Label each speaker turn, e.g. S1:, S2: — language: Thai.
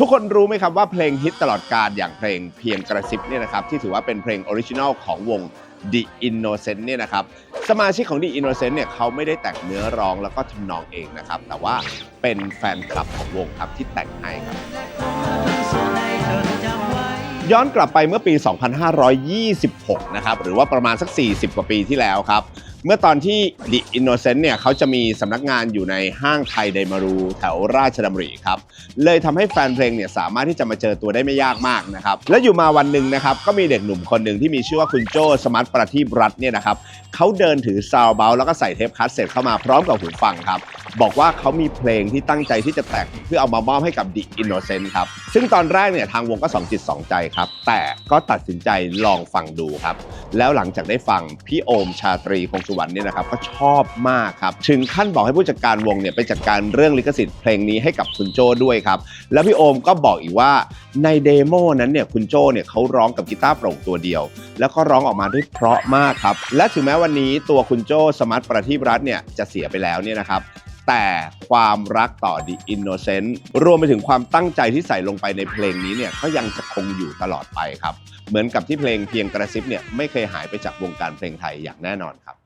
S1: ทุกคนรู้ไหมครับว่าเพลงฮิตตลอดการอย่างเพลงเพียงกระซิบเนี่ยนะครับที่ถือว่าเป็นเพลงออริจินัลของวง The Innocent เนี่ยนะครับสมาชิกของ The Innocent เนี่ยเขาไม่ได้แต่งเนื้อร้องแล้วก็ทำนองเองนะครับ แต่ว่าเป็นแฟนคลับของวงครับที่แต่งให้ครับ ย้อนกลับไปเมื่อปี 2526 นะครับหรือว่าประมาณสัก 40 กว่าปีที่แล้วครับ เมื่อตอนที่ The Innocent เนี่ยเขาจะมีสำนักงานอยู่ในห้างไทยไดมารูแถวราชดำริครับ เลยทำให้แฟนเพลงเนี่ยสามารถที่จะมาเจอตัวได้ไม่ยากมากนะครับ และอยู่มาวันหนึ่งนะครับ ก็มีเด็กหนุ่มคนหนึ่งที่มีชื่อว่าคุณโจสมัตประทีปรัตเนี่ยนะครับเขาเดินถือซาวเบลแล้วก็ใส่เทปคัสเซ็ตเข้ามาพร้อมกับหูฟังครับ บอกว่าเขามีเพลงที่ตั้งใจที่จะแต่งเพื่อเอามามอบให้กับ The Innocent ครับ ซึ่งตอนแรกเนี่ยทางวงก็สองจิตสองใจครับ แต่ก็ตัดสินใจลองฟังดูครับ แล้วหลังจากได้ฟังพี่โอมชาตรีคงวรรณเนี่ยนะครับก็ชอบมากครับถึงขั้นบอกให้ผู้จัดการวงเนี่ยไปจัดการเรื่องลิขสิทธิ์เพลงนี้ให้กับคุณโจ้ด้วยครับแล้วพี่โอมก็บอกอีกว่าในเดโมนั้นเนี่ยคุณโจ้เนี่ยเขาร้องกับกีตาร์โปร่งตัวเดียว แล้วก็ร้องออกมาได้เพราะมากครับและถึงแม้วันนี้ตัวคุณโจ้สมัตประทีปรัตน์เนี่ยจะเสียไปแล้วเนี่ยนะครับแต่ความรักต่อ The Innocent รวมไปถึงความตั้งใจที่ใส่ลงไปในเพลงนี้เนี่ยก็ยังจะคงอยู่ตลอดไปครับ เหมือนกับที่เพลงเพียงกระซิบเนี่ยไม่เคยหายไปจากวงการเพลงไทยอย่างแน่นอนครับ